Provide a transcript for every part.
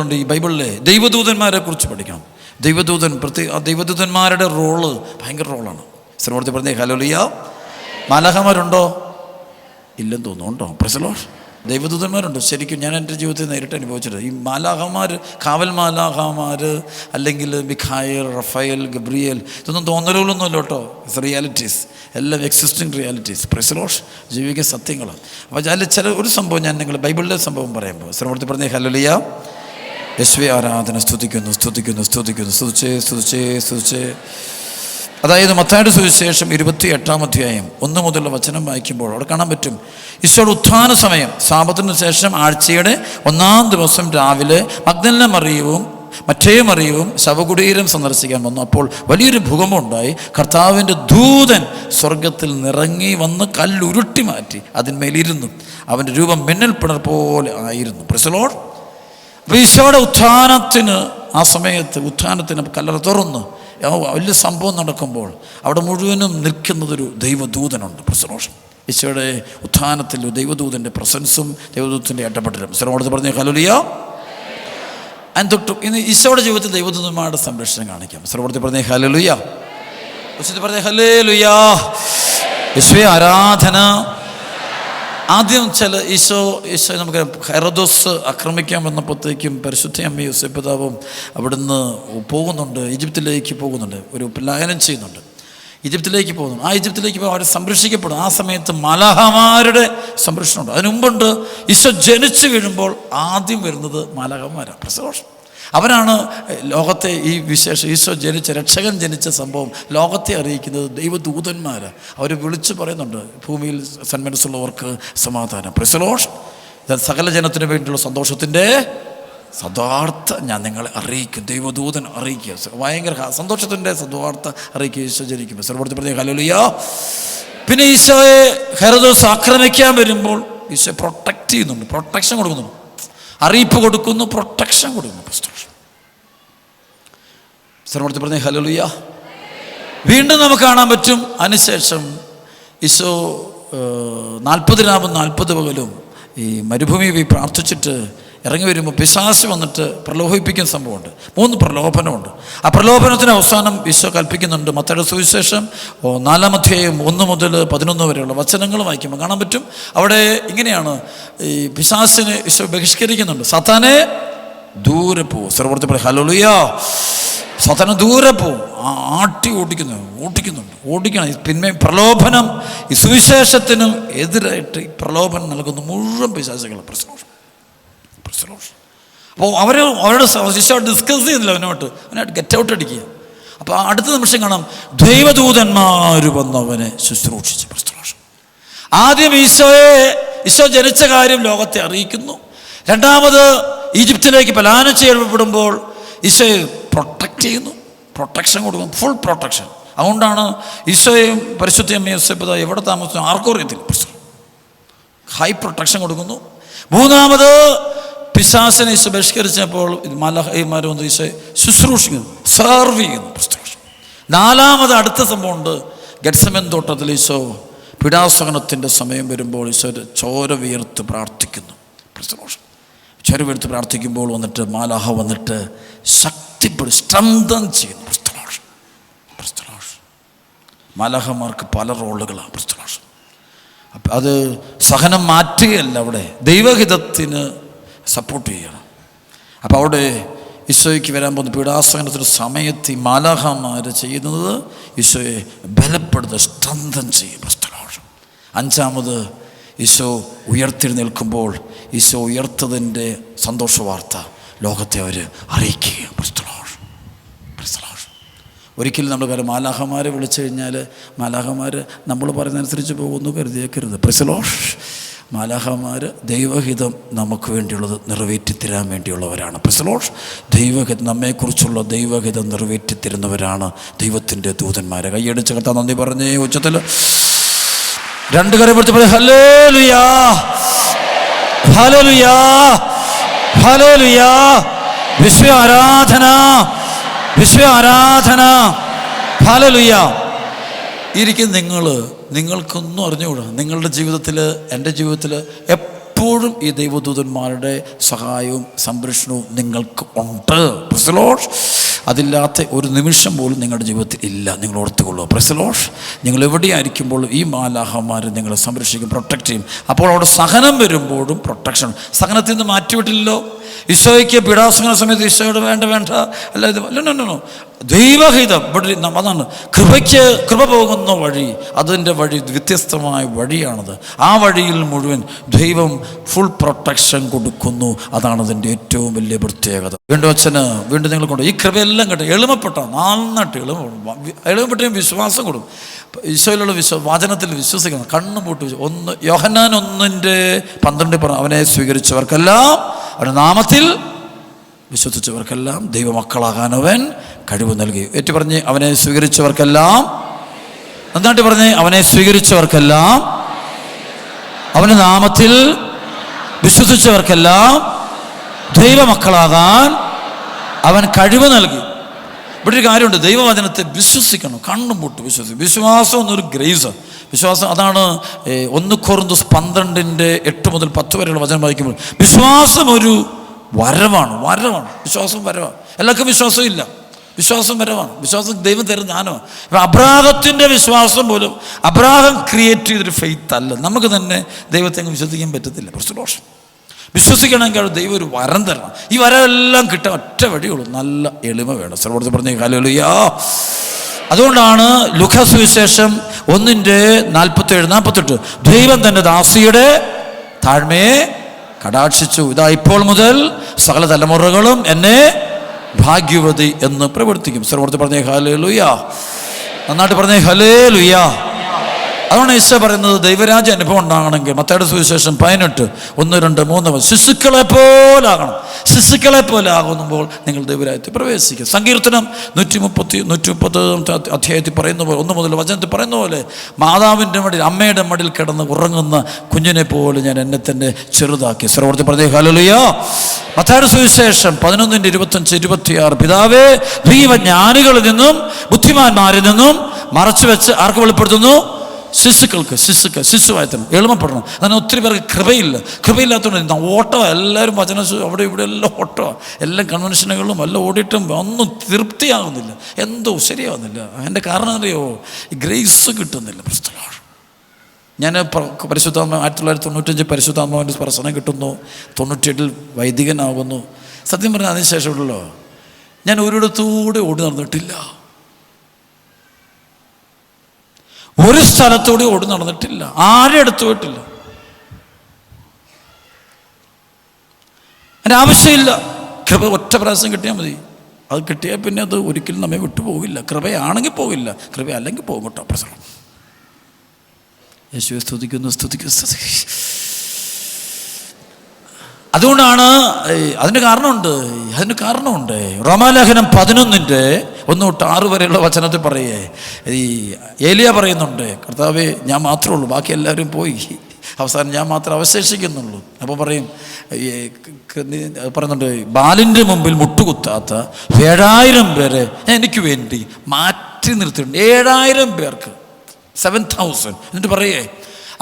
ഉണ്ട് ഈ ബൈബിളിലെ. ദൈവദൂതന്മാരെ കുറിച്ച് പഠിക്കണം. ദൈവദൂതൻ പ്രത്യേക ആ ദൈവദൂതന്മാരുടെ റോൾ ഭയങ്കര റോളാണ്. ശ്രമത്തിൽ പറഞ്ഞേ ഹലോലിയ മാലഹമാരുണ്ടോ ഇല്ലെന്ന് തോന്നുന്നു. ഉണ്ടോ? പ്രസലോ? ദൈവദൂതന്മാരുണ്ട്? ശരിക്കും ഞാൻ എന്റെ ജീവിതത്തിൽ നേരിട്ട് അനുഭവിച്ചിട്ട് ഈ മാലാഹമാർ കാവൽ മാലാഹമാർ അല്ലെങ്കിൽ മിഖായൽ റഫയൽ ഗബ്രിയൽ ഇതൊന്നും തോന്നലുകളൊന്നുമല്ല കേട്ടോ. റിയാലിറ്റീസ് എല്ലാം എക്സിസ്റ്റിംഗ് റിയാലിറ്റീസ് പ്രസലോഷ് ജീവിക സത്യങ്ങൾ അപ്പോൾ അതിൽ ചില ഒരു സംഭവം ഞാൻ നിങ്ങൾ ബൈബിളിലെ സംഭവം പറയുമ്പോൾ ശ്രമത്തിൽ പറഞ്ഞേ ഹലോലിയ യശ്വി ആരാധന സ്തുതിക്കുന്നു സ്തുതിക്കുന്നു സ്തുതിക്കുന്നു. സ്തുതിച്ചേ സ്തുതിച്ചേ സ്തുതിച്ചേ. അതായത് മത്തായുടെ സുവിശേഷം ഇരുപത്തി എട്ടാം അധ്യായം ഒന്ന് മുതലുള്ള വചനം വായിക്കുമ്പോൾ അവിടെ കാണാൻ പറ്റും. ഈശോയുടെ ഉത്ഥാന സമയം സാപത്തിന് ശേഷം ആഴ്ചയുടെ ഒന്നാം ദിവസം രാവിലെ മഗ്നല്ല മറിയവും മറ്റേ മറിയവും ശവകുടീരം സന്ദർശിക്കാൻ വന്നു. അപ്പോൾ വലിയൊരു ഭൂകമ്പമുണ്ടായി കർത്താവിന്റെ ദൂതൻ സ്വർഗത്തിൽ നിറങ്ങി വന്ന് കല്ലുരുട്ടി മാറ്റി അതിന്മേലിരുന്നു. അവന്റെ രൂപം മിന്നൽ പിണർ പോലെ ആയിരുന്നു. പ്രസലോൾ ഈശോയുടെ ഉത്ഥാനത്തിന് ആ സമയത്ത് ഉത്ഥാനത്തിന് കല്ലറ തുറന്ന്. വലിയ സംഭവം നടക്കുമ്പോൾ അവിടെ മുഴുവനും നിൽക്കുന്നതൊരു ദൈവദൂതനുണ്ട് പ്രസനോഷം ഈശോയുടെ ഉത്ഥാനത്തിൽ ദൈവദൂതന്റെ പ്രസൻസും ദൈവദൂതത്തിന്റെ ഇടപെടലും. ശ്രമോടത്ത് പറഞ്ഞ ഹലുലിയ തൊട്ട് ഇന്ന് ഈശോയുടെ ജീവിതത്തിൽ ദൈവദൂതന്മാരുടെ സംരക്ഷണം കാണിക്കാം. ശ്രമോടത്തിൽ പറഞ്ഞ ഹലുലിയ ഉച്ചത്തിൽ പറഞ്ഞ ഹലേ ലുയാ യേശുവെ ആരാധന ആദ്യം ചില ഈശോ ഈശോ നമുക്ക് ഹെറദോസ് ആക്രമിക്കാൻ വന്നപ്പോഴത്തേക്കും പരിശുദ്ധ അമ്മ യോസെപ്പിതാവും അവിടുന്ന് പോകുന്നുണ്ട് ഈജിപ്തിലേക്ക് പോകുന്നുണ്ട് ഒരു പലായനം ചെയ്യുന്നുണ്ട്. ഈജിപ്തിലേക്ക് പോകുന്നു. ആ ഈജിപ്തിലേക്ക് പോകുമ്പോൾ അവർ സംരക്ഷിക്കപ്പെടും. ആ സമയത്ത് മലഹമാരുടെ സംരക്ഷണമുണ്ട്. അതിനു മുമ്പുണ്ട് ഈശോ ജനിച്ചു വീഴുമ്പോൾ ആദ്യം വരുന്നത് മലഹമാരാണ്. പ്രസവോഷം. അവരാണ് ലോകത്തെ ഈ വിശേഷ ഈശോ ജനിച്ച രക്ഷകൻ ജനിച്ച സംഭവം ലോകത്തെ അറിയിക്കുന്നത് ദൈവദൂതന്മാർ അവർ വിളിച്ചു പറയുന്നുണ്ട് ഭൂമിയിൽ സന്മനസ്സുള്ളവർക്ക് സമാധാനം. പ്രസലോഷ് സകല ജനത്തിന് വേണ്ടിയുള്ള സന്തോഷത്തിന്റെ സദാർത്ഥ ഞാൻ നിങ്ങളെ അറിയിക്കും. ദൈവദൂതൻ അറിയിക്കുക. ഭയങ്കര സന്തോഷത്തിന്റെ സദ്വാർത്ഥ അറിയിക്കുക ഈശോ ജനിക്കും സർവർത്തി പറഞ്ഞ കലോലിയോ പിന്നെ ഈശോയെ ഹെറദോസ് ആക്രമിക്കാൻ വരുമ്പോൾ ഈശോ പ്രൊട്ടക്റ്റ് ചെയ്യുന്നുണ്ട്. പ്രൊട്ടക്ഷൻ കൊടുക്കുന്നു. അറിയിപ്പ് കൊടുക്കുന്നു പ്രൊട്ടക്ഷൻ കൊടുക്കുന്നു പ്രൊട്ടക്ഷൻ സർവത്തിൽ പറഞ്ഞ ഹലോലിയ വീണ്ടും നമുക്ക് കാണാൻ പറ്റും. അതിനുശേഷം ഈശോ നാൽപ്പത് രാവും നാൽപ്പത് പകലും ഈ മരുഭൂമി പോയി പ്രാർത്ഥിച്ചിട്ട് ഇറങ്ങി വരുമ്പോൾ പിശാസ് വന്നിട്ട് പ്രലോഭിപ്പിക്കുന്ന സംഭവമുണ്ട്. മൂന്ന് പ്രലോഭനമുണ്ട്. ആ പ്രലോഭനത്തിന് അവസാനം ഈശോ കൽപ്പിക്കുന്നുണ്ട്. മത്തയുടെ സുവിശേഷം നാലാമധ്യായം ഒന്ന് മുതൽ പതിനൊന്ന് വരെയുള്ള വചനങ്ങൾ വായിക്കുമ്പോൾ കാണാൻ പറ്റും. അവിടെ ഇങ്ങനെയാണ് ഈ പിശാസിനെ ഈശോ ബഹിഷ്കരിക്കുന്നുണ്ട്. സത്താനെ ദൂരെ പോവും സർവർത്തി പറയും ഹലോലുയാ സതന ദൂരെ പോവും ആട്ടി ഓടിക്കുന്നു ഓടിക്കുന്നുണ്ട്. ഓടിക്കണം. പിന്നെ പ്രലോഭനം ഈ സുവിശേഷത്തിനും എതിരായിട്ട് ഈ പ്രലോഭനം നൽകുന്ന മുഴുവൻ പിശാചുകൾ പ്രശ്നം അപ്പോൾ അവർ അവരുടെ ശിശു ഡിസ്കസ് ചെയ്യുന്നില്ല അവനോട്ട്. അവനായിട്ട് ഗെറ്റ് ഔട്ട് അടിക്കുക. അപ്പോൾ അടുത്ത നിമിഷം കാണാം ദൈവദൂതന്മാർ വന്നവനെ ശുശ്രൂഷിച്ച് പ്രശ്നം ആദ്യം ഈശോയെ ഈശോ ജനിച്ച കാര്യം ലോകത്തെ അറിയിക്കുന്നു. രണ്ടാമത് ഈജിപ്തിലേക്ക് പലാനം ചെയ്യപ്പെടുമ്പോൾ ഈശോയെ പ്രൊട്ടക്റ്റ് ചെയ്യുന്നു. പ്രൊട്ടക്ഷൻ കൊടുക്കും ഫുൾ പ്രൊട്ടക്ഷൻ അതുകൊണ്ടാണ് ഈശോയും പരിശുദ്ധ യോസെപ്പത എവിടെ താമസിച്ചു ആർക്കും അറിയത്തില്ല. ഹൈ പ്രൊട്ടക്ഷൻ കൊടുക്കുന്നു. മൂന്നാമത് പിശാസിനെ ഈശോ ബഹിഷ്കരിച്ചപ്പോൾ മലഹൈമാരും വന്ന് ഈശോയെ ശുശ്രൂഷിക്കുന്നു. സെർവ് ചെയ്യുന്നു. നാലാമത് അടുത്ത സംഭവമുണ്ട് ഗഡ്സമൻ തോട്ടത്തിൽ ഈശോ പിടാസഹനത്തിന്റെ സമയം വരുമ്പോൾ ഈശോ ചോര വിയർത്ത് പ്രാർത്ഥിക്കുന്നു. ശുശ്രൂഷ. ചോര വിയർത്ത് പ്രാർത്ഥിക്കുമ്പോൾ വന്നിട്ട് മാലാഹ വന്നിട്ട് ശക്തിപ്പെടും സ്ട്രെങ്തൻ ചെയ്യുന്നു. പ്രസ്തലോഷ്. പ്രസ്തലോഷ്. മാലാഹമാർക്ക് പല റോളുകളാണ്. പ്രസ്തലോഷ്. അത് സഹനം മാറ്റുകയല്ല അവിടെ. ദൈവഹിതത്തിന് സപ്പോർട്ട് ചെയ്യണം. അപ്പോൾ അവിടെ ഈശോയ്ക്ക് വരാൻ പോകുന്ന പീഡാസഹനത്തിന്റെ സമയത്ത് ഈ മാലാഹമാർ ചെയ്യുന്നത് ഈശോയെ ബലപ്പെടുത്തുക സ്ട്രെങ്തൻ ചെയ്യും പ്രസ്തലോഷം. അഞ്ചാമത് ഈശോ ഉയർത്തെഴുന്നേൽക്കുമ്പോൾ ഈശോ ഉയർത്തതിന്റെ സന്തോഷ വാർത്ത ലോകത്തെ അവർ അറിയിക്കുക ഒരിക്കലും നമ്മൾ കാര്യം മാലാഹമാരെ വിളിച്ചു കഴിഞ്ഞാൽ മാലാഹമാർ നമ്മൾ പറയുന്നതനുസരിച്ച് പോകുന്നു കരുതിയേക്കരുത്. പ്രസലോഷ് മാലാഹമാർ ദൈവഹിതം നമുക്ക് വേണ്ടിയുള്ളത് നിറവേറ്റിത്തരാൻ വേണ്ടിയുള്ളവരാണ്. പ്രസലോഷ് ദൈവഹിതം നമ്മെക്കുറിച്ചുള്ള ദൈവഹിതം നിറവേറ്റിത്തരുന്നവരാണ് ദൈവത്തിന്റെ ദൂതന്മാരെ. കൈയടിച്ച് കത്താൻ നന്ദി പറഞ്ഞേ. ഉച്ചത്തിൽ രണ്ട് കരം പിടിച്ച് പറയും ഹലേ ലുയാ ഹലോ ലുയാ ഹലോ ലുയാ വിശ്വ ആരാധന വിശ്വ ആരാധന ഹലലുയ്യ ഇരിക്കും നിങ്ങൾ നിങ്ങൾക്കൊന്നും അറിഞ്ഞുകൂടാ. നിങ്ങളുടെ ജീവിതത്തിൽ എന്റെ ജീവിതത്തിൽ എപ്പോഴും ഈ ദൈവദൂതന്മാരുടെ സഹായവും സംരക്ഷണവും നിങ്ങൾക്ക് ഉണ്ട്. അതില്ലാത്ത ഒരു നിമിഷം പോലും നിങ്ങളുടെ ജീവിതത്തിൽ ഇല്ല. നിങ്ങൾ ഓർത്തുകൊള്ളൂ പ്രസലോഷ് നിങ്ങൾ എവിടെയായിരിക്കുമ്പോൾ ഈ മാലാഹന്മാർ നിങ്ങളെ സംരക്ഷിക്കും പ്രൊട്ടക്റ്റ് ചെയ്യും. അപ്പോൾ അവിടെ സഹനം വരുമ്പോഴും പ്രൊട്ടക്ഷൻ സഹനത്തിൽ നിന്ന് മാറ്റിവിട്ടില്ലല്ലോ. ഈശോയ്ക്ക് പീഡാസന സമയത്ത് ഈശോയോട് വേണ്ട വേണ്ട. അല്ല. ദൈവഹിതം. ഇവിടെ അതാണ്. കൃപയ്ക്ക് കൃപ പോകുന്ന വഴി അതിന്റെ വഴി വ്യത്യസ്തമായ വഴിയാണത്. ആ വഴിയിൽ മുഴുവൻ ദൈവം ഫുൾ പ്രൊട്ടക്ഷൻ കൊടുക്കുന്നു. അതാണ് അതിന്റെ ഏറ്റവും വലിയ പ്രത്യേകത. വീണ്ടും അച്ഛന് വീണ്ടും നിങ്ങൾ കൊണ്ട് ഈ കൃപയെല്ലാം കേട്ടോ എളിമപ്പെട്ട. നന്നായിട്ട് എളിമ എളിമപ്പെട്ട വിശ്വാസം കൊടുക്കും. ഈശോയിലുള്ള വിശ്വ വചനത്തിൽ വിശ്വസിക്കണം കണ്ണു പൂട്ടി ഒന്ന് യോഹന്നാൻ ഒന്നിന്റെ പന്ത്രണ്ട് പറഞ്ഞു അവനെ സ്വീകരിച്ചവർക്കെല്ലാം അവരുടെ നാമത്തിൽ വിശ്വസിച്ചവർക്കെല്ലാം ദൈവമക്കളാകാൻ അവൻ കഴിവ് നൽകി. ഏറ്റു പറഞ്ഞ് അവനെ സ്വീകരിച്ചവർക്കെല്ലാം നന്നായിട്ട് പറഞ്ഞ് അവനെ സ്വീകരിച്ചവർക്കെല്ലാം അവന്റെ നാമത്തിൽ വിശ്വസിച്ചവർക്കെല്ലാം ദൈവമക്കളാകാൻ അവൻ കഴിവ് നൽകി. ഇവിടെ ഒരു കാര്യമുണ്ട് ദൈവവചനത്തെ വിശ്വസിക്കണം കണ്ണും മുട്ട് വിശ്വസിക്കും വിശ്വാസം എന്നൊരു ഗ്രേസ്. വിശ്വാസം അതാണ് ഒന്ന് കൊറുന്തസ് പന്ത്രണ്ടിന്റെ എട്ട് മുതൽ പത്ത് വരെയുള്ള വചനം വായിക്കുമ്പോൾ വിശ്വാസം ഒരു വരവാണ് വരവാണ്. വിശ്വാസം വരവാണ്. എല്ലാവർക്കും വിശ്വാസം ഇല്ല. വിശ്വാസം വരവാണ്. വിശ്വാസം ദൈവം തരുന്ന ജ്ഞാനമാണ്. ഇപ്പം അപരാധത്തിന്റെ വിശ്വാസം പോലും അപരാധം ക്രിയേറ്റ് ചെയ്തൊരു ഫെയ്ത്ത് അല്ല. നമുക്ക് തന്നെ ദൈവത്തെ വിശ്വസിക്കാൻ പറ്റത്തില്ല. കുറച്ച് ദോഷം വിശ്വസിക്കണമെങ്കിൽ ദൈവം ഒരു വരം തരണം. ഈ വരമെല്ലാം കിട്ടാൻ ഒറ്റ വഴിയുള്ളൂ നല്ല എളിമ വേണം. സർവോടത്ത് പറഞ്ഞ കാലുകളിയാ അതുകൊണ്ടാണ് ലുഖസുവിശേഷം ഒന്നിന്റെ നാൽപ്പത്തേഴ് നാൽപ്പത്തെട്ട്. ദൈവം തന്റെ ദാസിയുടെ താഴ്മയെ കടാക്ഷിച്ചു. ഇതാ ഇപ്പോൾ മുതൽ സകല തലമുറകളും എന്നെ ഭാഗ്യവതി എന്ന് പ്രവർത്തിക്കും. സർവോടത്ത് പറഞ്ഞേ ഹലേ ലുയാ നന്നായിട്ട് പറഞ്ഞേ ഹലേ ലുയാ അതുകൊണ്ട് ഈശോ പറയുന്നത് ദൈവരാജ്യ അനുഭവം ഉണ്ടാകണമെങ്കിൽ. മത്തയുടെ സുവിശേഷം പതിനെട്ട് ഒന്ന് രണ്ട് മൂന്ന് ശിശുക്കളെ പോലാകണം ശിശുക്കളെ പോലെ ആകുമ്പോൾ നിങ്ങൾ ദൈവരാജ്യത്തിൽ പ്രവേശിക്കും. സങ്കീർത്തനം നൂറ്റി മുപ്പത്തി നൂറ്റി മുപ്പത് അധ്യായത്തിൽ പറയുന്ന പോലെ ഒന്ന് മുതൽ വചനത്തിൽ പറയുന്ന പോലെ മാതാവിന്റെ മടിയിൽ അമ്മയുടെ മടിയിൽ കിടന്ന് ഉറങ്ങുന്ന കുഞ്ഞിനെ പോലെ ഞാൻ എന്നെ തന്നെ ചെറുതാക്കി. സർവർത്തി പറഞ്ഞേ ഹലലുയോ മത്തായുടെ സുവിശേഷം പതിനൊന്നിന്റെ ഇരുപത്തഞ്ച് ഇരുപത്തിയാറ്. പിതാവേ ദൈവജ്ഞാനികളിൽ നിന്നും ബുദ്ധിമാന്മാരിൽ നിന്നും മറച്ചു വെച്ച് ആർക്ക് വെളിപ്പെടുത്തുന്നു? ശിശുക്കൾക്ക് ശിശുക്കൾ ശിശുവായത്തണം എളുപ്പപ്പെടണം. അതിന് ഒത്തിരി പേർക്ക് കൃപയില്ല. കൃപയില്ലാത്തതുകൊണ്ട് ഓട്ടോ എല്ലാവരും വചന അവിടെ ഇവിടെ എല്ലാം ഓട്ടോ. എല്ലാ കൺവെൻഷനുകളും എല്ലാം ഓടിയിട്ടും ഒന്നും തൃപ്തിയാകുന്നില്ല എന്തോ ശരിയാവുന്നില്ല. അതിന്റെ കാരണം അറിയോ ഗ്രേസ് കിട്ടുന്നില്ല. പുസ്തകമാണ് ഞാൻ പരിശുദ്ധ പരിശുദ്ധാത്മ ആയിരത്തി തൊള്ളായിരത്തി തൊണ്ണൂറ്റഞ്ച് പരിശുദ്ധാത്മാവിന്റെ സ്പർശനം കിട്ടുന്നു. തൊണ്ണൂറ്റിയെട്ടിൽ വൈദികനാകുന്നു. സത്യം പറഞ്ഞാൽ അതിനുശേഷമുള്ളല്ലോ ഞാൻ ഒരിടത്തൂടെ ഓടി നടന്നിട്ടില്ല. ഒരു സ്ഥലത്തൂടെ ഓടി നടന്നിട്ടില്ല. ആരും എടുത്തു പോയിട്ടില്ല. അതിന് ആവശ്യമില്ല. കൃപ ഒറ്റ പ്രാവശ്യം കിട്ടിയാൽ മതി. അത് കിട്ടിയാൽ പിന്നെ അത് ഒരിക്കലും നമ്മെ വിട്ടുപോകില്ല കൃപയാണെങ്കിൽ പോകില്ല കൃപ അല്ലെങ്കിൽ പോകും കേട്ടോ പ്രശ്നം. യേശുവെ സ്തുതിക്കുന്നു സ്തുതിക്കുന്നു സ്തുതി അതുകൊണ്ടാണ് അതിന് കാരണമുണ്ട്. അതിന് കാരണമുണ്ട്. റോമാലേഖനം പതിനൊന്നിന്റെ ഒന്ന് തൊട്ട് ആറ് വരെയുള്ള വചനത്തിൽ പറയേ ഈ ഏലിയ പറയുന്നുണ്ട് കർത്താവ് ഞാൻ മാത്രമേ ഉള്ളൂ ബാക്കി എല്ലാവരും പോയി. അവസാനം ഞാൻ മാത്രം അവശേഷിക്കുന്നുള്ളൂ. അപ്പോൾ പറയും പറയുന്നുണ്ട് ബാലിന്റെ മുമ്പിൽ മുട്ടുകുത്താത്ത ഏഴായിരം പേരെ എനിക്ക് വേണ്ടി മാറ്റി നിർത്തിയിട്ടുണ്ട്. ഏഴായിരം പേർക്ക് സെവൻ തൗസൻഡ് എന്നിട്ട് പറയേ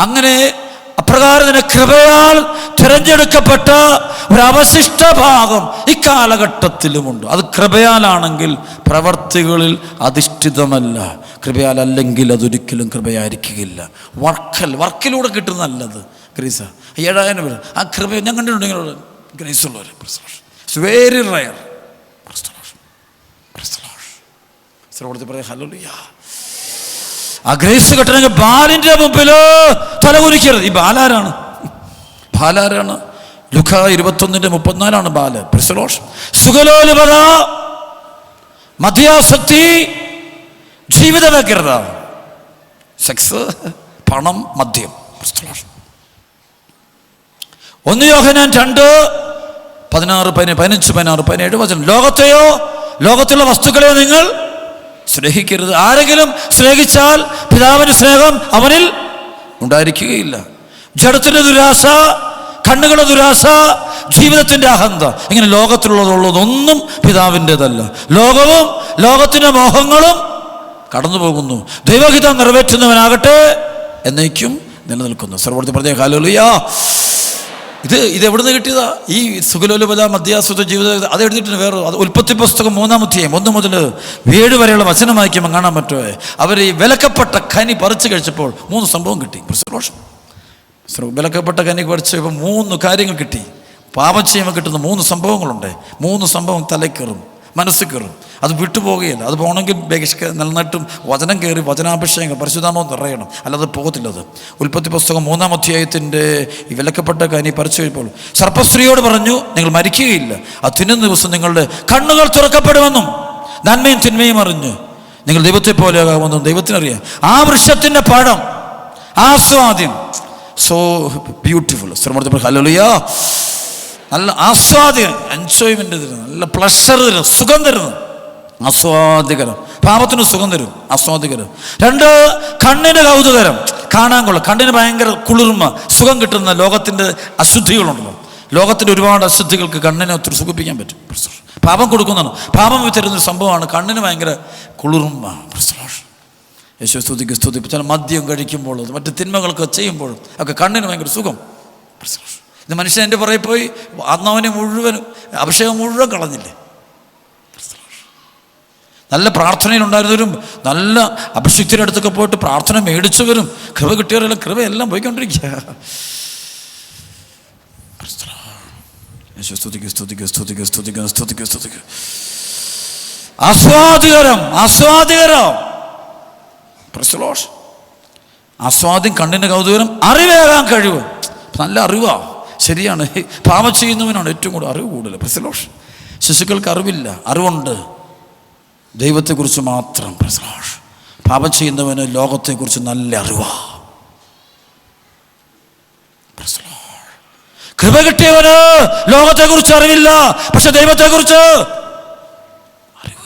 അങ്ങനെ അപ്രകാരം തന്നെ കൃപയാൽ തിരഞ്ഞെടുക്കപ്പെട്ട ഒരവശിഷ്ട ഭാഗം ഇക്കാലഘട്ടത്തിലുമുണ്ട് അത് കൃപയാലാണെങ്കിൽ പ്രവർത്തികളിൽ അധിഷ്ഠിതമല്ല. കൃപയാൽ അല്ലെങ്കിൽ അതൊരിക്കലും കൃപയായിരിക്കുകയില്ല. വർക്കൽ വർക്കിലൂടെ കിട്ടുന്നല്ലത് ഗ്രീസ ഏഴായിരം പേര്. ആ കൃപ ഞാൻ കണ്ടിട്ടുണ്ടെങ്കിൽ ഗ്രേസ് ഉള്ളവർ ഇറ്റ്സ് വെരി റയർ പറയാം ഹലോ ആ ഗ്രേസ് കിട്ടണമെങ്കിൽ ബാലിന്റെ മുമ്പിൽ തലകുനിക്കരുത് ഈ ബാലാരാണ്? ബാലാരാണ്? ലുഖ ഇരുപത്തൊന്നിന്റെ മുപ്പത്തിനാലാണ് ബാൽ. പ്രിസലോഷ്. സുഖലോലുപത മദ്യാസക്തി ജീവിത വ്യഗ്രത. സെക്സ് പണം മദ്യം. ഒന്ന് യോഹനാൻ രണ്ട് പതിനാറ് പതിനഞ്ച് പതിനാറ് പതിനേഴ് വചനം. ലോകത്തെയോ ലോകത്തുള്ള വസ്തുക്കളെയോ നിങ്ങൾ സ്നേഹിക്കരുത്. ആരെങ്കിലും സ്നേഹിച്ചാൽ പിതാവിന് സ്നേഹം അവനിൽ ഉണ്ടായിരിക്കുകയില്ല. ജഡത്തിന്റെ ദുരാശ കണ്ണുകളുടെ ദുരാശ ജീവിതത്തിന്റെ അഹന്ത ഇങ്ങനെ ലോകത്തിലുള്ളതുള്ളതൊന്നും പിതാവിന്റെതല്ല. ലോകവും ലോകത്തിന്റെ മോഹങ്ങളും കടന്നു പോകുന്നു. ദൈവഹിതം നിറവേറ്റുന്നവനാകട്ടെ എന്നേക്കും നിലനിൽക്കുന്നു. സർവർത്തി പ്രത്യേക കാലുലിയാ ഇത് ഇത് എവിടുന്ന് കിട്ടിയതാ? ഈ സുഖലോലുപത മധ്യാസ്വത ജീവിത അത് എഴുതിയിട്ടുണ്ട് വേറെ അത് ഉൽപ്പത്തി പുസ്തകം മൂന്നാമത്തെയും ഒന്ന് മുതൽ ഏഴ് വരെയുള്ള വചനം വായിക്കുമ്പോൾ കാണാൻ പറ്റുമോ? അവർ ഈ വിലക്കപ്പെട്ട കനി പറിച്ചു കഴിച്ചപ്പോൾ മൂന്ന് സംഭവം കിട്ടി. പ്രസലോഷം വിലക്കപ്പെട്ട കനി പറിച്ച് ഇപ്പോൾ മൂന്ന് കാര്യങ്ങൾ കിട്ടി. പാപം ചെയ്യുമ്പോൾ കിട്ടുന്ന മൂന്ന് സംഭവങ്ങളുണ്ട്. മൂന്ന് സംഭവം തലക്കയറും മനസ്സിൽ കയറും. അത് വിട്ടുപോകുകയില്ല അത് പോകണമെങ്കിൽ ബഹിഷ്ക നിലനിട്ടും വചനം കയറി വചനാഭിഷേകം പരിശുദ്ധാമം നിറയണം. അല്ലാതെ പോകത്തില്ലത്. ഉൽപ്പത്തി പുസ്തകം മൂന്നാം അധ്യായത്തിന്റെ ഈ വിലക്കപ്പെട്ട കനി പറിച്ചു കഴിപ്പോൾ സർപ്പസ്ത്രീയോട് പറഞ്ഞു നിങ്ങൾ മരിക്കുകയില്ല. ആ തിന്നുന്ന ദിവസം നിങ്ങളുടെ കണ്ണുകൾ തുറക്കപ്പെടുമെന്നും നന്മയും തിന്മയും അറിഞ്ഞ് നിങ്ങൾ ദൈവത്തെ പോലെ ആകാമെന്നും ദൈവത്തിനറിയാം. ആ വൃക്ഷത്തിന്റെ പഴം ആസ്വാദ്യം സോ ബ്യൂട്ടിഫുൾ ശ്രമത്തിൽ ഹലോലിയാ നല്ല ആസ്വാദ്യം എൻജോയ്മെന്റ് തരുന്നു നല്ല പ്ലഷർ തരുന്നു സുഖം തരുന്നു. ആസ്വാദ്യകരം. പാപത്തിന് സുഖം തരും ആസ്വാദ്യകരം. രണ്ട് കണ്ണിന് കൗതുകരം. കാണാൻ കൊള്ളാം. കണ്ണിന് ഭയങ്കര കുളിർമ സുഖം കിട്ടുന്ന ലോകത്തിന്റെ അശുദ്ധികളുണ്ടല്ലോ. ലോകത്തിന്റെ ഒരുപാട് അശുദ്ധികൾക്ക് കണ്ണിനെ ഒത്തിരി സുഖിപ്പിക്കാൻ പറ്റും പാപം കൊടുക്കുന്നതാണ്. പാപം തരുന്ന സംഭവമാണ് കണ്ണിന് ഭയങ്കര കുളിർമ യേശു സ്തുതിക്ക് സ്തുതി ചില മദ്യം കഴിക്കുമ്പോൾ മറ്റ് തിന്മകളൊക്കെ ചെയ്യുമ്പോഴും ഒക്കെ കണ്ണിന് ഭയങ്കര സുഖം ഇത് മനുഷ്യൻ എന്റെ പുറകെ പോയി ആത്മാവിനെ മുഴുവൻ അഭിഷേകം മുഴുവൻ കളഞ്ഞില്ലേ? നല്ല പ്രാർത്ഥനയിലുണ്ടായിരുന്നവരും നല്ല അഭിഷിക്തരുടെ അടുത്തൊക്കെ പോയിട്ട് പ്രാർത്ഥന മേടിച്ചവരും കൃപ കിട്ടിയവരെല്ലാം കൃപയെല്ലാം പോയിക്കൊണ്ടിരിക്കുക. ആസ്വാദികരം ആസ്വാദികരം. ആസ്വാദ്യം കണ്ണിന്റെ കൗതുകരം അറിവേകാൻ കഴിവ്. നല്ല അറിവാ. ശരിയാണ്. പാപം ചെയ്യുന്നവനാണ് ഏറ്റവും കൂടുതൽ അറിവ് കൂടുതൽ. പ്രസലോഷ് ശിശുക്കൾക്ക് അറിവില്ല. അറിവുണ്ട്. ദൈവത്തെക്കുറിച്ച് മാത്രം പ്രസലോഷ് പാപം ചെയ്യുന്നവന് ലോകത്തെക്കുറിച്ച് നല്ല അറിവാ. കൃപ കിട്ടിയവന് ലോകത്തെക്കുറിച്ച് അറിവില്ല. പക്ഷെ ദൈവത്തെക്കുറിച്ച് അറിവ്.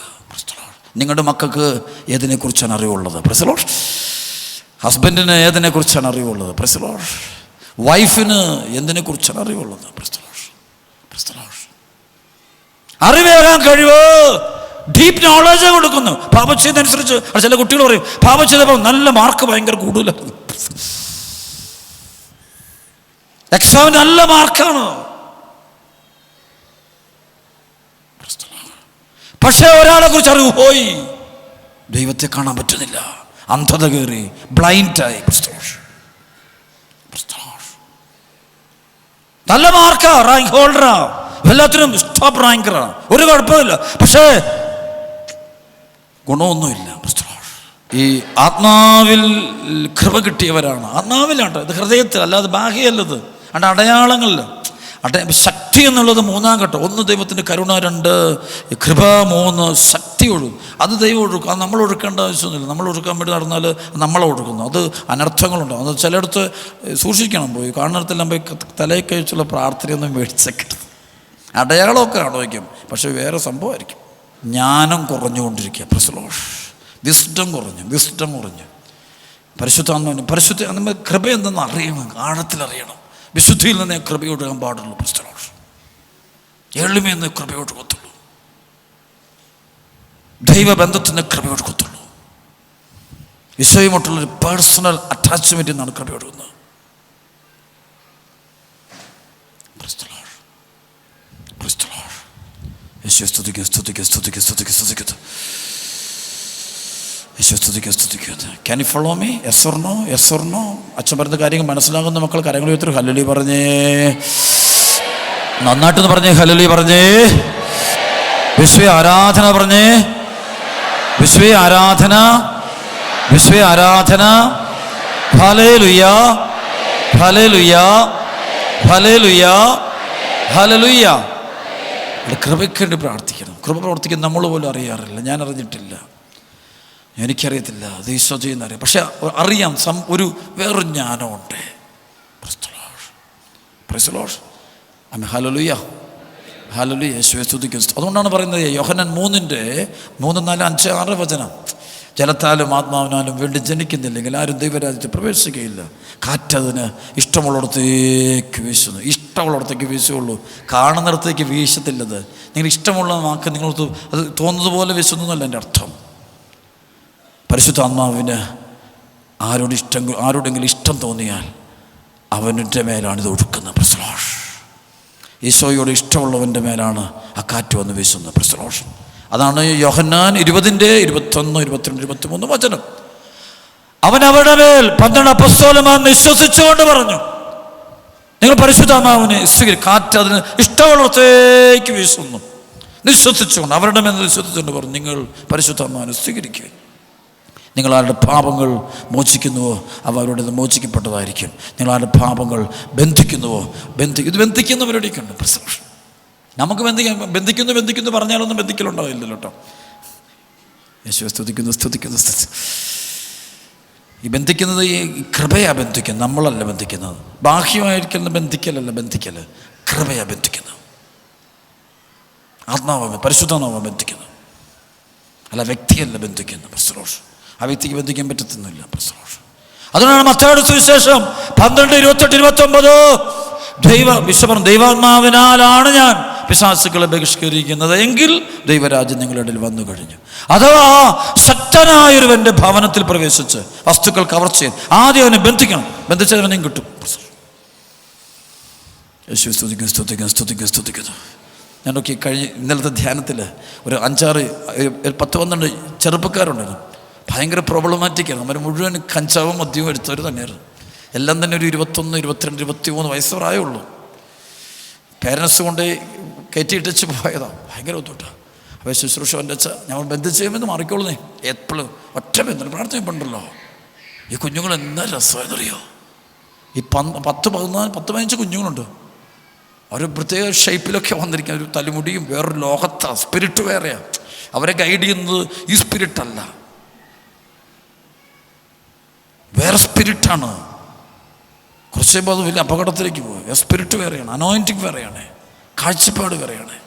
നിങ്ങളുടെ മക്കൾക്ക് ഏതിനെക്കുറിച്ചാണ് അറിവുള്ളത്? പ്രസലോഷ് ഹസ്ബൻഡിന് ഏതിനെക്കുറിച്ചാണ് അറിവുള്ളത്? പ്രസലോഷ് വൈഫിന് എന്തിനെക്കുറിച്ചാണ് അറിവുള്ളത്? അറിവേകാൻ കഴിവ്. ഡീപ് നോളജ് കൊടുക്കുന്നു. പാപം ചെയ്തനുസരിച്ച് ചില കുട്ടികൾ പറയും പാപം ചെയ്തപ്പോൾ നല്ല മാർക്ക് ഭയങ്കര കൂടുതലായിരുന്നു. എക്സാമിന് നല്ല മാർക്കാണ് പക്ഷേ ഒരാളെ കുറിച്ച് അറിവ് പോയി. ദൈവത്തെ കാണാൻ പറ്റുന്നില്ല. അന്ധത കയറി ബ്ലൈൻഡായി പ്രസ്തോഷ് നല്ല മാർക്കാ റാങ്ക് ഹോൾഡറാ എല്ലാത്തിനും ടോപ്പ് റാങ്കറാ ഒരു കുഴപ്പമില്ല പക്ഷേ ഗുണമൊന്നുമില്ല ഈ ആത്മാവിൽ കൃപ കിട്ടിയവരാണ്. ആത്മാവിലാട്ടോ ഇത് ഹൃദയത്തിൽ അല്ലാതെ ബാഹ്യല്ലത് അണ്ട് അടയാളങ്ങളിൽ അട ശക്തി എന്നുള്ളത് മൂന്നാം ഘട്ടം. ഒന്ന് ദൈവത്തിന്റെ കരുണ രണ്ട് കൃപ മൂന്ന് ശക്തി ഒഴുകും. അത് ദൈവം ഒഴുക്കും. അത് നമ്മൾ ഒഴുക്കേണ്ട ആവശ്യമൊന്നുമില്ല. നമ്മൾ ഒഴുക്കാൻ വേണ്ടി നടന്നാൽ നമ്മളെ ഒഴുക്കുന്നു. അത് അനർത്ഥങ്ങളുണ്ടാവും. അത് ചിലയിടത്ത് സൂക്ഷിക്കണം പോയി. കാണുന്നിടത്തെല്ലാം പോയി തലയിൽ കഴിച്ചുള്ള പ്രാർത്ഥനയൊന്നും മേടിച്ചേക്കരുത്. അടയാളമൊക്കെ ആലോചിക്കും. പക്ഷേ വേറെ സംഭവമായിരിക്കും. ജ്ഞാനം കുറഞ്ഞുകൊണ്ടിരിക്കുക. പ്രസലോഷ്. വിസ്ഡം കുറഞ്ഞു വിസ്ഡം കുറഞ്ഞു. പരിശുദ്ധാത്മാവിന് പരിശുദ്ധ നമ്മൾ കൃപ എന്തെന്ന് അറിയണം. ആഴത്തിലറിയണം വിശുദ്ധിയിൽ നിന്നേ കൃപയോടുക്കാൻ പാടുള്ളൂ പ്രസ്തലോഷ് എളിമയെന്ന് കൃപയൊഴുകത്തുള്ളൂ ദൈവബന്ധത്തിന് കൃപയൊഴുകത്തുള്ളൂ ഈശോയുമായിട്ടുള്ളൊരു പേഴ്സണൽ അറ്റാച്ച്മെന്റിൽ നിന്നാണ് കൃപയൊഴുകുന്നത് യേശു സ്തുതിക്കുക സ്തുതിക്കുക സ്തുതിക്കുക സ്തുതിക്കുക സ്തുതിക്കുക യേശു സ്തുതിക്കുക സ്തുതിക്കുക can you follow me yes or no yes or no അച്ഛൻ പറയുന്ന കാര്യങ്ങൾ മനസ്സിലാകുന്ന മക്കൾ. കരങ്ങൾ ഉയർത്തി ഹലലി പറഞ്ഞേ. നന്നായിട്ടെന്ന് പറഞ്ഞേ ഹലലി പറഞ്ഞേ. വിശ്വ ആരാധന പറഞ്ഞേ. വിശ്വ ആരാധന. വിശ്വ ആരാധന. ഫലേ ലുയ്യ ഫലേ ലുയ്യ ഫലേ ലുയ്യ ഹലലുയ്യ കൃപയ്ക്ക് വേണ്ടി പ്രാർത്ഥിക്കണം. കൃപ പ്രവർത്തിക്കാൻ നമ്മൾ പോലും അറിയാറില്ല. ഞാൻ അറിഞ്ഞിട്ടില്ല. എനിക്കറിയത്തില്ല. അത് ഈശോ ചെയ്യുന്ന അറിയാം പക്ഷെ അറിയാം സം ഒരു വേറൊരു ജ്ഞാനമുണ്ട്. അതുകൊണ്ടാണ് പറയുന്നത് യോഹനൻ മൂന്നിന്റെ മൂന്ന് നാല് അഞ്ച് ആറ് വചനം. ജലത്താലും ആത്മാവിനാലും വേണ്ടി ജനിക്കുന്നില്ലെങ്കിൽ ആരും ദൈവരാജ്യത്ത് പ്രവേശിക്കുകയില്ല. കാറ്റതിന് ഇഷ്ടമുള്ളിടത്തേക്ക് വീശുന്നു. ഇഷ്ടമുള്ളിടത്തേക്ക് വീശുകയുള്ളൂ. കാണുന്നിടത്തേക്ക് വീശത്തില്ലത്. നിങ്ങൾ ഇഷ്ടമുള്ള വാക്ക് നിങ്ങൾ അത് തോന്നുന്നത് പോലെ വീശുന്നു എന്റെ അർത്ഥം. പരിശുദ്ധാത്മാവിന് ആരോട് ഇഷ്ടം ആരോടെങ്കിലും ഇഷ്ടം തോന്നിയാൽ അവന്റെ മേലാണ് ഇത് ഒഴുക്കുന്നത്. പ്രസലോഷ് ഈശോയോട് ഇഷ്ടമുള്ളവന്റെ മേലാണ് ആ കാറ്റ് വന്ന് വീശുന്നത്. പ്രശ്നോഷം അതാണ് യോഹന്നാൻ ഇരുപതിന്റെ ഇരുപത്തൊന്ന് ഇരുപത്തിരണ്ട് ഇരുപത്തിമൂന്ന് വചനം. അവൻ അവരുടെ മേൽ പന്ത്രണ്ട് അപ്പസ്തോലമാൻ വിശ്വസിച്ചുകൊണ്ട് പറഞ്ഞു നിങ്ങൾ പരിശുദ്ധാമാവിനെ സ്വീകരി കാറ്റ് അതിന് ഇഷ്ടമുള്ളത്തേക്ക് വീശുന്നു. വിശ്വസിച്ചുകൊണ്ട് അവരുടെ മേൽ വിശ്വസിച്ചുകൊണ്ട് പറഞ്ഞു നിങ്ങൾ പരിശുദ്ധാമാവിനെ സ്വീകരിക്കുക നിങ്ങൾ ആരുടെ പാപങ്ങൾ മോചിക്കുന്നുവോ അവ അവരുടെ മോചിക്കപ്പെട്ടതായിരിക്കും. നിങ്ങൾ ആരുടെ പാപങ്ങൾ ബന്ധിക്കുന്നുവോ? ബന്ധി ഇത് ബന്ധിക്കുന്നവരുടെയൊക്കെ ഉണ്ട് പ്രശ്നം നമുക്ക് ബന്ധിക്കാൻ ബന്ധിക്കുന്നു ബന്ധിക്കുന്നു പറഞ്ഞാലൊന്നും ബന്ധിക്കലുണ്ടാവില്ലല്ലോ കേട്ടോ. യേശു സ്തുതിക്കുന്നു സ്തുതിക്കുന്നു സ്തുതി. ഈ ബന്ധിക്കുന്നത് ഈ കൃപയാ ബന്ധിക്കുന്നത് നമ്മളല്ല ബന്ധിക്കുന്നത്. ബാഹ്യമായിരിക്കുന്ന ബന്ധിക്കലല്ല ബന്ധിക്കൽ കൃപയാ ബന്ധിക്കുന്നത്. ആത്മാവ് പരിശുദ്ധനാമ ബന്ധിക്കുന്നത്. അല്ല വ്യക്തിയല്ല ബന്ധിക്കുന്നത്. പ്രശ്നോഷ് ആ വ്യക്തിക്ക് ബന്ധിക്കാൻ പറ്റത്തൊന്നുമില്ല അതുകൊണ്ടാണ് മത്തയുടെ സുവിശേഷം പന്ത്രണ്ട് ഇരുപത്തെട്ട് ഇരുപത്തി ഒമ്പത് ദൈവ വിശ്വപരം ദൈവാത്മാവിനാലാണ് ഞാൻ പിശാസുക്കളെ ബഹിഷ്കരിക്കുന്നത് എങ്കിൽ ദൈവരാജ്യം നിങ്ങളുടെ വന്നു കഴിഞ്ഞു. അഥവാ ശക്തനായൊരുവന്റെ ഭവനത്തിൽ പ്രവേശിച്ച് വസ്തുക്കൾ കവർ ചെയ്യാൻ ആദ്യം അവനെ ബന്ധിക്കണം. ബന്ധിച്ചവനെയും കിട്ടും. യേശു സ്തുതിക്കുന്നു സ്തുതിക്കുന്നു സ്തുതിക്കുന്നു സ്തുതിക്കുന്നു. ഞാനൊക്കെ കഴിഞ്ഞ ഇന്നലത്തെ ധ്യാനത്തിൽ ഒരു അഞ്ചാറ് പത്ത് പന്ത്രണ്ട് ചെറുപ്പക്കാരുണ്ടായിരുന്നു. ഭയങ്കര പ്രോബ്ലമാറ്റിക്കാണ് അവർ മുഴുവൻ കഞ്ചാവും മദ്യവും എടുത്തവർ തന്നെയായിരുന്നു. എല്ലാം തന്നെ ഒരു ഇരുപത്തൊന്ന് ഇരുപത്തിരണ്ട് ഇരുപത്തി മൂന്ന് വയസ്സ് പ്രായമുള്ളൂ പേരൻസ് കൊണ്ട് കയറ്റിയിട്ടിച്ച് പോയതാണ് ഭയങ്കര ബുദ്ധിമുട്ടാണ് അപ്പോൾ ശുശ്രൂഷ എന്റെ അച്ഛ ഞങ്ങൾ ബന്ധിച്ച് ചെയ്യുമെന്ന് മാറിക്കോളുന്നേ. എപ്പോഴും ഒറ്റ ബന്ധം പ്രാർത്ഥനയുണ്ടല്ലോ ഈ കുഞ്ഞുങ്ങൾ എന്താ രസമായെന്നറിയോ ഈ പന്ത് പത്ത് പതിനാല് പത്ത് പതിനഞ്ച് കുഞ്ഞുങ്ങളുണ്ട്. ഒരു പ്രത്യേക ഷേപ്പിലൊക്കെ വന്നിരിക്കുന്ന ഒരു തലമുടിയും വേറൊരു ലോകത്താണ് സ്പിരിറ്റ് വേറെയാണ് അവരെ ഗൈഡ് ചെയ്യുന്നത് ഈ സ്പിരിറ്റല്ല വേറെ സ്പിരിറ്റാണ്. കുറച്ച് കഴിയുമ്പോൾ അത് വലിയ അപകടത്തിലേക്ക് പോകും സ്പിരിറ്റ് വേറെയാണ്. അനോയിന്റിങ് വേറെയാണ്. കാഴ്ചപ്പാട് വേറെയാണ്.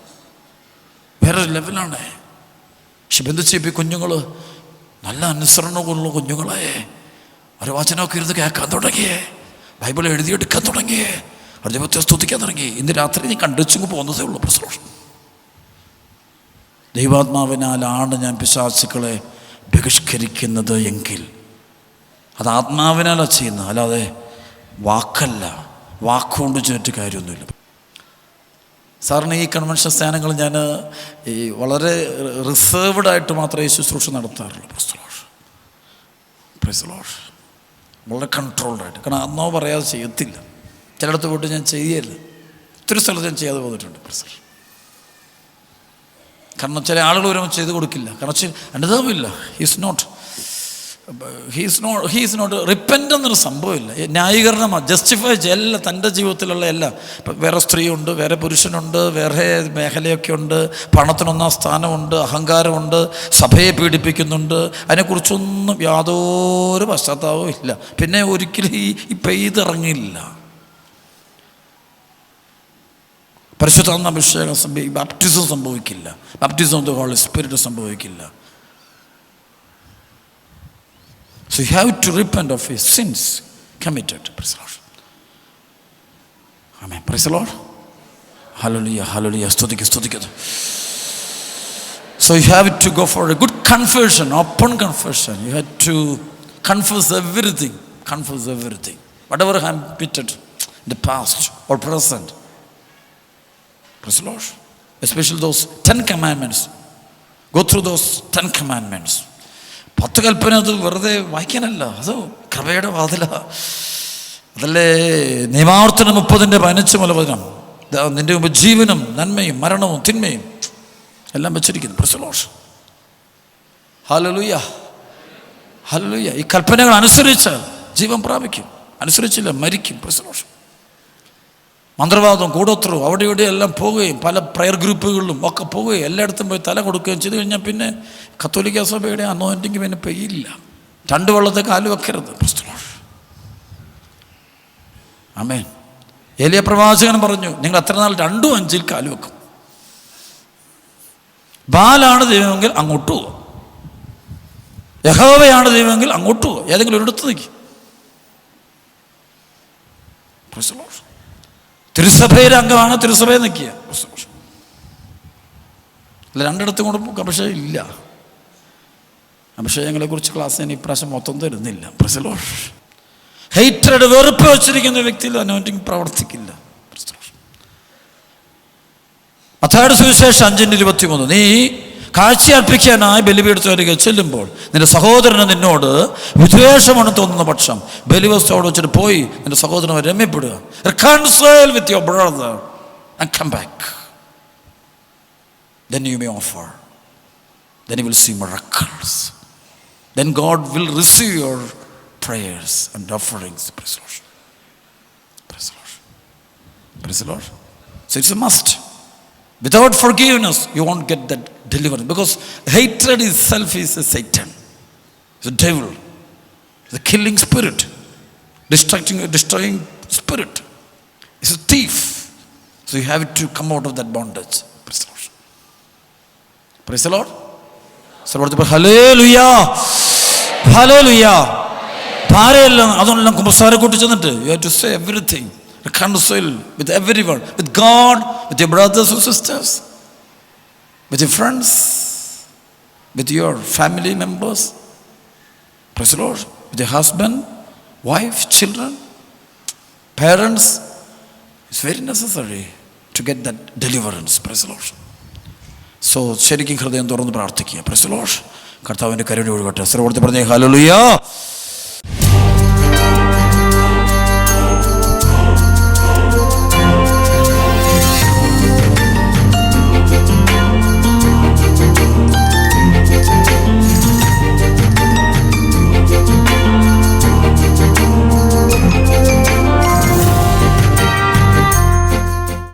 വേറൊരു ലെവലാണ് പക്ഷെ ബന്ധിച്ച് ഈ കുഞ്ഞുങ്ങൾ നല്ല അനുസരണമുള്ള കുഞ്ഞുങ്ങളെ ഒരു വചനമൊക്കെ ഇരുന്ന് കേൾക്കാൻ തുടങ്ങിയേ. ബൈബിൾ എഴുതിയെടുക്കാൻ തുടങ്ങിയേ. അവർ ദൈവത്തെ സ്തുതിക്കാൻ തുടങ്ങി ഇന്ന് രാത്രി നീ കണ്ടിച്ചു പോകുന്നതേ ഉള്ളൂ പ്രശ്നം ദൈവാത്മാവിനാലാണ് ഞാൻ പിശാസുക്കളെ ബഹിഷ്കരിക്കുന്നത് എങ്കിൽ അത് ആത്മാവിനാലാണ് ചെയ്യുന്നത്. അല്ലാതെ വാക്കല്ല. വാക്കുകൊണ്ട് ചെയ്തിട്ട് കാര്യമൊന്നുമില്ല. സാറിന് ഈ കൺവെൻഷൻ സ്ഥാനങ്ങൾ ഞാൻ ഈ വളരെ റിസർവ്ഡ് ആയിട്ട് മാത്രമേ ശുശ്രൂഷ നടത്താറുള്ളൂ. പ്രസ്തലോഷ് പ്രസ്തലോഷ് വളരെ കൺട്രോൾഡായിട്ട് കാരണം അന്നോ പറയാതെ ചെയ്യത്തില്ല. ചിലയിടത്ത് പോയിട്ട് ഞാൻ ചെയ്യല്ല ഒത്തിരി സ്ഥലത്ത് ഞാൻ ചെയ്യാതെ പോന്നിട്ടുണ്ട്. പ്രസർ കാരണം ചില ആളുകൾ വരുമ്പോൾ ചെയ്ത് കൊടുക്കില്ല. കാരണം അനുതാപമില്ല. He's not he's not he's not repent എന്നൊരു സംഭവമില്ല. ന്യായീകരണമാണ് ജസ്റ്റിഫൈ എല്ലാം തന്റെ ജീവിതത്തിലുള്ള എല്ലാം ഇപ്പം വേറെ സ്ത്രീയുണ്ട് വേറെ പുരുഷനുണ്ട് വേറെ മേഖലയൊക്കെ ഉണ്ട് പണത്തിനൊന്നാം സ്ഥാനമുണ്ട് അഹങ്കാരമുണ്ട് സഭയെ പീഡിപ്പിക്കുന്നുണ്ട് അതിനെക്കുറിച്ചൊന്നും യാതൊരു പശ്ചാത്താപവും ഇല്ല. പിന്നെ ഒരിക്കലും ഈ പെയ്തിറങ്ങില്ല പരിശുദ്ധാത്മ അഭിഷേകം സംഭവി ബാപ്റ്റിസം സംഭവിക്കില്ല. Baptism of the Holy Spirit സംഭവിക്കില്ല. So you have to repent of his sins committed. Praise the Lord. Amen. Praise the Lord. Hallelujah. Hallelujah. So you have to go for a good confession, open confession. You have to confess everything. Confess everything. Whatever I am pitted, in the past or present. Praise the Lord. Especially those 10 commandments. Go through those 10 commandments. പത്ത് കൽപ്പന അത് വെറുതെ വായിക്കാനല്ല. അത് കൃപയുടെ വാതില. അതല്ലേ? നിയമാവർത്തനം മുപ്പതിന്റെ പതിനഞ്ച് മുലവചനം. നിന്റെ മുമ്പ് ജീവനും നന്മയും മരണവും തിന്മയും എല്ലാം വെച്ചിരിക്കുന്നു. പ്രസലോഷ് ഹലലുയ ഹലലുയ ഈ കൽപ്പനകൾ അനുസരിച്ചാൽ ജീവൻ പ്രാപിക്കും. അനുസരിച്ചില്ല മരിക്കും. പ്രസലോഷം മന്ത്രവാദം കൂടോത്രവും അവിടെ ഇവിടെ എല്ലാം പോവുകയും പല പ്രയർ ഗ്രൂപ്പുകളിലും ഒക്കെ പോവുകയും എല്ലായിടത്തും പോയി തല കൊടുക്കുകയും ചെയ്തു കഴിഞ്ഞാൽ പിന്നെ കത്തോലിക്ക സഭയുടെ അന്നോന്റിങ് പിന്നെ പെയ്യില്ല. രണ്ട് വെള്ളത്തെ കാൽ വെക്കരുത്. അമേൻ ഏലിയ പ്രവാചകൻ പറഞ്ഞു നിങ്ങൾ അത്ര നാൾ രണ്ടും അഞ്ചിൽ കാൽ വെക്കും? ബാലാണ് ദൈവമെങ്കിൽ അങ്ങോട്ട് പോകും യഹോവയാണ് ദൈവമെങ്കിൽ അങ്ങോട്ട് പോകും ഏതെങ്കിലും ഒരിടത്ത് നിൽക്കും തിരുസഭയിലെ അംഗമാണ് തിരുസഭയെ നിൽക്കുക. അല്ല രണ്ടിടത്തും കൂടെ അഭിഷേകം ഇല്ല. അഭിഷേകങ്ങളെ കുറിച്ച് ക്ലാസ് ഞാൻ ഇപ്രാവശ്യം മൊത്തം തരുന്നില്ല. പ്രസലോ. ഹെയ്റ്റഡ് വെറുപ്പ് വെച്ചിരിക്കുന്ന വ്യക്തിയിൽ അനോയിന്റിങ് പ്രവർത്തിക്കില്ല. അത്താഴ സുവിശേഷം അഞ്ചിന്റെ ഇരുപത്തി മൂന്ന് നീ കാഴ്ചയർപ്പിക്കാനായി ബലിപീഠത്തിലേക്ക് ചെല്ലുമ്പോൾ നിന്റെ സഹോദരന് നിന്നോട് വിദ്വേഷമാണ് തോന്നുന്ന പക്ഷം ബലിവസ്തു അവിടെ വെച്ചിട്ട് പോയി നിന്റെ സഹോദരനെ രമ്യപ്പെടുക reconcile with your brother and come back then you may offer then you will see miracles then God will receive your prayers and offerings praise the Lord praise the Lord praise the Lord so it's a must Because hatred itself is a Satan, it's a devil, it's a killing spirit, distracting, destroying spirit. It's a thief. So you have to come out of that bondage. Praise the Lord. Praise the Lord. സർവത്തിൽ hallelujah hallelujah ഭാരയെല്ലാം അതെല്ലാം കുമ്പസാര കൂട്ടി ചെന്നിട്ട് you have to say everything reconcile with everyone, with God, with your brothers and sisters, with your friends, with your family members. Praise the Lord. With your husband, wife, children, parents. It's very necessary to get that deliverance. Praise the Lord. So ശരിക്കും ഹൃദയം തുറന്ന് പ്രാർത്ഥിക്കുക press ലോഷ് കർത്താവിൻ്റെ കരുണ ഒഴുകട്ടെ സർവോടത്ത് പറഞ്ഞേ hallelujah